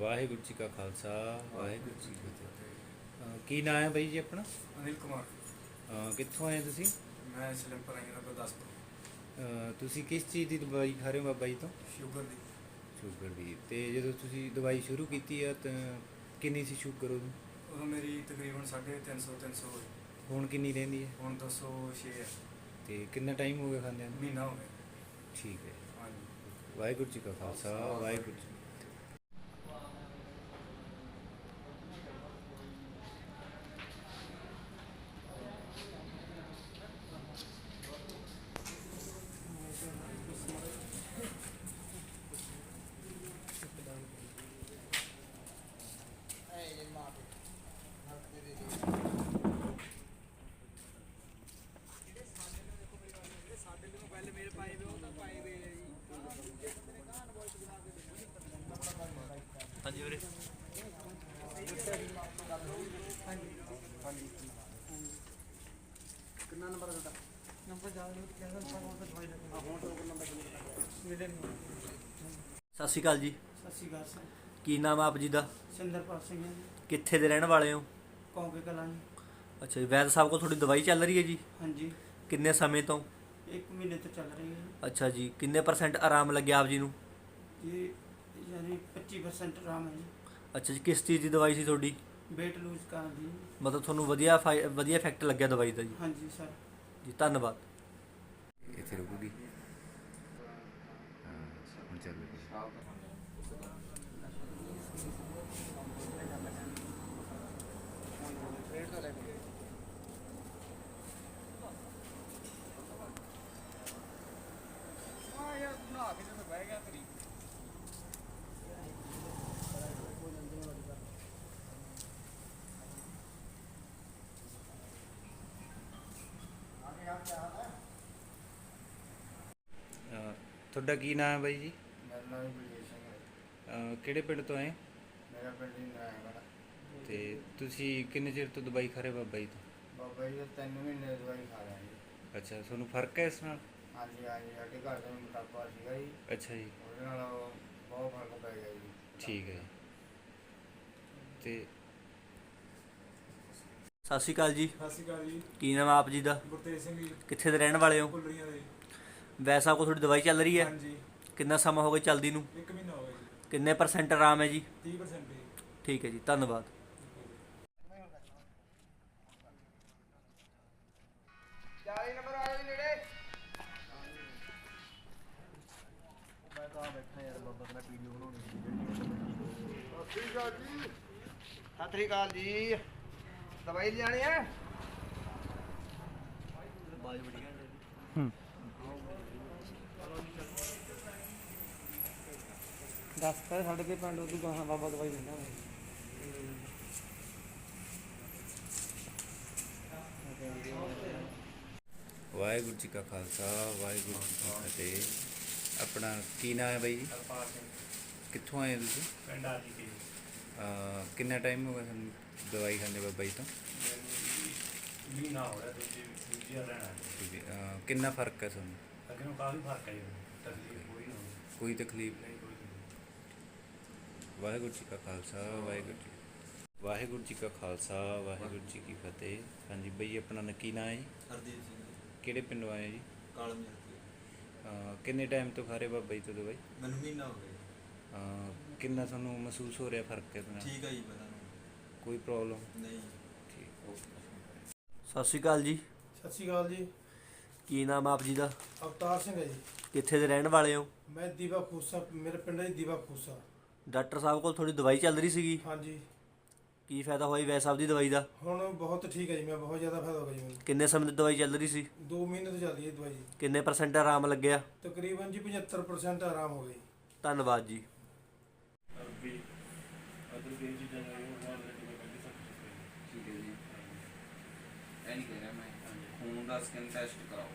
ਵਾਹਿਗੁਰੂ ਜੀ ਕਾ ਖਾਲਸਾ ਵਾਹਿਗੁਰੂ ਜੀ ਕੀ ਫਤਿਹ। ਅਹ ਕੀ ਨਾਮ ਹੈ ਬਾਈ ਜੀ ਆਪਣਾ? ਅਨਿਲ ਕੁਮਾਰ। ਅਹ ਕਿੱਥੋਂ ਆਏ ਤੁਸੀਂ? ਮੈਂ ਸਲਿੰਪਰ ਆਈ ਨਾ ਗੁਰਦਾਸਪੁਰ। ਅਹ ਤੁਸੀਂ ਕਿਸ ਚੀਜ਼ ਦੀ ਦਵਾਈ ਖਾ ਰਹੇ ਹੋ ਬਾਬਾ ਜੀ ਤੋਂ? ਸ਼ੂਗਰ ਦੀ। ਸ਼ੂਗਰ ਦੀ। ਤੇ ਜਦੋਂ ਤੁਸੀਂ ਦਵਾਈ ਸ਼ੁਰੂ ਕੀਤੀ ਆ ਤਾਂ ਕਿੰਨੀ ਸੀ ਸ਼ੂਗਰ ਉਦੋਂ ਉਦੋਂ ਮੇਰੀ ਤਕਰੀਬਨ 350 300 ਹੋਈ। ਹੁਣ ਕਿੰਨੀ ਰਹਿੰਦੀ ਹੈ? ਹੁਣ 206 ਹੈ। ਤੇ ਕਿੰਨਾ ਟਾਈਮ ਹੋ ਗਿਆ ਖਾਂਦਿਆਂ ਨੂੰ? ਮਹੀਨਾ ਹੋ ਗਿਆ। ਠੀਕ ਹੈ। ਹਾਂਜੀ। ਵਾਹਿਗੁਰੂ ਜੀ ਕਾ ਖਾਲਸਾ ਵਾਹਿਗੁਰੂ ਜੀ ਵੀਰੇ ਕਿੰਨਾ ਨੰਬਰ ਹੈ ਤੁਹਾਡਾ ਨੰਬਰ ਜਾ ਰਿਹਾ ਕਹਿੰਦਾ ਪਰ ਉਹ ਦਵਾਈ ਲੱਗਣੀ ਹੁਣ ਤੋਂ ਨੰਬਰ ਮਿਲੇ ਨਹੀਂ ਸਤਿ ਸ਼੍ਰੀ ਅਕਾਲ ਜੀ। ਸਤਿ ਸ਼੍ਰੀ ਅਕਾਲ ਸਰ ਕੀ ਨਾਮ ਆਪ ਜੀ ਦਾ? ਸਿੰਦਰਪਾਲ ਸਿੰਘ ਜੀ ਕਿੱਥੇ ਦੇ ਰਹਿਣ ਵਾਲੇ ਹੋ? ਕੌਂਕੇ ਕਲਾਂ ਜੀ ਅੱਛਾ ਜੀ ਵੈਦ ਸਾਹਿਬ ਕੋਲ ਤੁਹਾਡੀ ਦਵਾਈ ਚੱਲ ਰਹੀ ਹੈ ਜੀ? ਹਾਂਜੀ। ਕਿੰਨੇ ਸਮੇਂ ਤੋਂ? ਇੱਕ ਮਹੀਨੇ ਤੋਂ ਚੱਲ ਰਹੀ ਹੈ ਅੱਛਾ ਜੀ ਕਿੰਨੇ ਪਰਸੈਂਟ ਆਰਾਮ ਲੱਗਿਆ ਆਪ ਜੀ ਨੂੰ? ਜੀ ਯਾਨੀ 25% ਆਰਾਮ ਹੈ ਜੀ। ਅੱਛਾ ਜੀ ਕਿਸ ਚੀਜ਼ ਦੀ ਦਵਾਈ ਸੀ ਤੁਹਾਡੀ? weight lose ਕਰਨ ਦੀ ਮਤਲਬ ਤੁਹਾਨੂੰ ਵਧੀਆ ਫਾਇ- ਵਧੀਆ ਇਫੈਕਟ ਲੱਗਿਆ ਦਵਾਈ ਦਾ ਜੀ? ਹਾਂਜੀ ਸਰ ਜੀ ਧੰਨਵਾਦ। ਇੱਥੇ ਰੁਕੂਗੀ? ਹਾਂ ਹੁਣ ਚੱਲ ਰਹੀ ਅਹ ਤੁਹਾਡਾ ਕੀ ਨਾਮ ਹੈ ਬਾਈ ਜੀ? ਮੇਰਾ ਨਾਮ ਬਲਜੀਤ ਸਿੰਘ ਹੈ। ਅਹ ਕਿਹੜੇ ਪਿੰਡ ਤੋਂ ਆਏ? ਮੇਰਾ ਪਿੰਡ ਹੀ ਨਾਇਆਂਗੜ੍ਹ ਤੇ ਤੁਸੀਂ ਕਿੰਨੇ ਚਿਰ ਤੋਂ ਦਵਾਈ ਖਾ ਰਹੇ ਬਾਬਾ ਜੀ ਤੋਂ? ਬਾਬਾ ਜੀ ਦਾ ਤਿੰਨ ਮਹੀਨੇ ਦਵਾਈ ਖਾ ਰਿਹਾ ਜੀ। ਅੱਛਾ ਤੁਹਾਨੂੰ ਫ਼ਰਕ ਹੈ ਇਸ ਨਾਲ? ਹਾਂਜੀ ਹਾਂਜੀ ਸਾਡੇ ਘਰ ਦੇ ਨੂੰ ਮੋਟਾਪਾ ਸੀਗਾ ਜੀ। ਅੱਛਾ ਜੀ। ਉਹਦੇ ਨਾਲ ਬਹੁਤ ਫ਼ਰਕ ਪੈ ਗਿਆ ਜੀ। ਠੀਕ ਹੈ ਤੇ ਸਤਿ ਸ਼੍ਰੀ ਅਕਾਲ ਜੀ। ਸਤਿ ਸ਼੍ਰੀ ਅਕਾਲ ਜੀ। ਕੀ ਨਾਮ ਆ ਆਪ ਜੀ ਦਾ? ਗੁਰਤੇਜ ਸਿੰਘ ਜੀ। ਕਿੱਥੇ ਦੇ ਰਹਿਣ ਵਾਲੇ ਹੋ? ਭੁੱਲਰੀਆਂ ਦੇ। ਸਾਹਿਬ ਕੋਲ ਤੁਹਾਡੀ ਦਵਾਈ ਚੱਲ ਰਹੀ ਹੈ? ਹਾਂਜੀ। ਕਿੰਨਾ ਸਮਾਂ ਹੋ ਗਿਆ ਚੱਲਦੀ ਨੂੰ? ਇੱਕ ਮਹੀਨਾ ਹੋ ਗਿਆ ਜੀ। ਕਿੰਨੇ ਪਰਸੈਂਟ ਆਰਾਮ ਹੈ ਜੀ? 30% ਜੀ। ਠੀਕ ਹੈ ਜੀ ਧੰਨਵਾਦ। ਚਾਲੀ ਨੰਬਰ ਆ ਜੀ ਨੇੜੇ। ਮੈਂ ਤਾਂ ਬੈਠਾ ਯਾਰ ਬਾਬਾ ਕਹਿੰਦਾ ਵੀਡੀਓ ਬਣਾਉਣੀ ਸਤਿ ਸ਼੍ਰੀ ਅਕਾਲ ਜੀ। ਸਤਿ ਸ਼੍ਰੀ ਅਕਾਲ ਜੀ। ਦਵਾਈ ਲਿਆਣੀ ਹੈ? ਦੱਸ ਕਰ ਸਾਡੇ ਕੇ ਪਿੰਡ ਉਦੋਂ ਗਾਹਾਂ ਬਾਬਾ ਦਵਾਈ ਦਿੰਦਾ ਵਾਹਿਗੁਰੂ ਜੀ ਕਾ ਖਾਲਸਾ ਵਾਹਿਗੁਰੂ ਜੀ ਕੀ ਫਤਿਹ। ਆਪਣਾ ਕੀ ਨਾਮ ਹੈ ਬਾਈ ਜੀ? ਕਿੱਥੋਂ ਆਏ ਹੋ ਤੁਸੀਂ? ਪਿੰਡ ਆ ਜੀ। ਅਹ ਕਿੰਨਾ ਟਾਈਮ ਹੋ ਗਿਆ ਤੁਹਾਨੂੰ ਦਵਾਈ ਖਾਂਦੇ ਬਾਬਾ ਜੀ ਤੋਂ? ਮਹੀਨਾ ਹੋ ਰਿਹਾ ਦੂਜੀ ਦੂਜੀ ਆ ਰਹਿਣਾ ਠੀਕ ਹੈ ਅਹ ਕਿੰਨਾ ਫ਼ਰਕ ਹੈ ਤੁਹਾਨੂੰ? ਅੱਗੇ ਨੂੰ ਕਾਫੀ ਫ਼ਰਕ ਹੈ ਜੀ ਤਕਲੀਫ ਕੋਈ ਨਹੀਂ ਕੋਈ ਤਕਲੀਫ ਨਹੀਂ ਕੋਈ ਨਹੀਂ। ਵਾਹਿਗੁਰੂ ਜੀ ਕਾ ਖਾਲਸਾ ਵਾਹਿਗੁਰੂ ਜੀ ਵਾਹਿਗੁਰੂ ਜੀ ਕਾ ਖਾਲਸਾ ਵਾਹਿਗੁਰੂ ਜੀ ਕੀ ਫਤਿਹ। ਹਾਂਜੀ ਬਈ ਆਪਣਾ ਨਾਂ ਕੀ ਨਾਂ ਹੈ ਜੀ? ਹਰਦੀਪ ਸਿੰਘ। ਕਿਹੜੇ ਪਿੰਡੋਂ ਆਏ ਜੀ? ਕਾਲਮ ਜਰਤੀ ਅਹ ਕਿੰਨੇ ਟਾਈਮ ਤੋਂ ਖਾ ਰਹੇ ਬਾਬਾ ਜੀ ਤੋਂ ਦਵਾਈ? ਮੈਨੂੰ ਮਹੀਨਾ ਹੋ ਗਿਆ ਅਹ ਕਿੰਨਾ ਤੁਹਾਨੂੰ ਮਹਿਸੂਸ ਹੋ ਰਿਹਾ ਫ਼ਰਕ ਹੈ ਤੁਹਾਨੂੰ ਠੀਕ ਹੈ ਜੀ ਪਤਾ ਨਹੀਂ। ਕੋਈ ਪ੍ਰੋਬਲਮ ਨਹੀਂ। ਠੀਕ ਓਕੇ ਸਤਿ ਸ਼੍ਰੀ ਅਕਾਲ ਜੀ। ਸਤਿ ਸ਼੍ਰੀ ਅਕਾਲ ਜੀ। ਕੀ ਨਾਮ ਆ ਆਪ ਜੀ ਦਾ? ਅਵਤਾਰ ਸਿੰਘ ਹੈ ਜੀ। ਕਿੱਥੇ ਦੇ ਰਹਿਣ ਵਾਲੇ ਹੋ? ਮੈਂ ਦੀਵਾ ਖੂਸਾ ਮੇਰੇ ਪਿੰਡ ਹੈ ਜੀ ਦੀਵਾ ਖੂਸਾ। ਡਾਕਟਰ ਸਾਹਿਬ ਕੋਲ ਤੁਹਾਡੀ ਦਵਾਈ ਚੱਲ ਰਹੀ ਸੀਗੀ? ਹਾਂਜੀ। ਕੀ ਫਾਇਦਾ ਹੋਇਆ ਜੀ ਵੈਦ ਸਾਹਿਬ ਦੀ ਦਵਾਈ ਦਾ? ਹੁਣ ਬਹੁਤ ਠੀਕ ਹੈ ਜੀ ਮੈਂ ਬਹੁਤ ਜ਼ਿਆਦਾ ਫਾਇਦਾ ਹੋ ਗਿਆ ਜੀ ਮੈਨੂੰ। ਕਿੰਨੇ ਸਮੇਂ ਦੀ ਦਵਾਈ ਚੱਲ ਰਹੀ ਸੀ? 2 ਮਹੀਨੇ ਤੋਂ ਚੱਲਦੀ ਹੈ ਇਹ ਦਵਾਈ। ਜੀ ਕਿੰਨੇ ਪਰਸੈਂਟ ਆਰਾਮ ਲੱਗਿਆ? ਤਕਰੀਬਨ ਜੀ 75% ਆਰਾਮ ਹੋ ਗਿਆ ਜੀ। ਧੰਨਵਾਦ ਜੀ ਅਰਬੀ ਅਦਰ ਵੀ ਚੀਜ਼ਾਂ ਦਾ ਉਹ ਨਾਲ ਜਿਵੇਂ ਕਹਿੰਦੇ ਸਭ ਕੁਝ ਠੀਕ ਹੈ ਜੀ ਐ ਨਹੀਂ ਕਹਿ ਰਿਹਾ ਮੈਂ ਖੂਨ ਦਾ ਸਕੈਨ ਟੈਸਟ ਕਰਾਓ।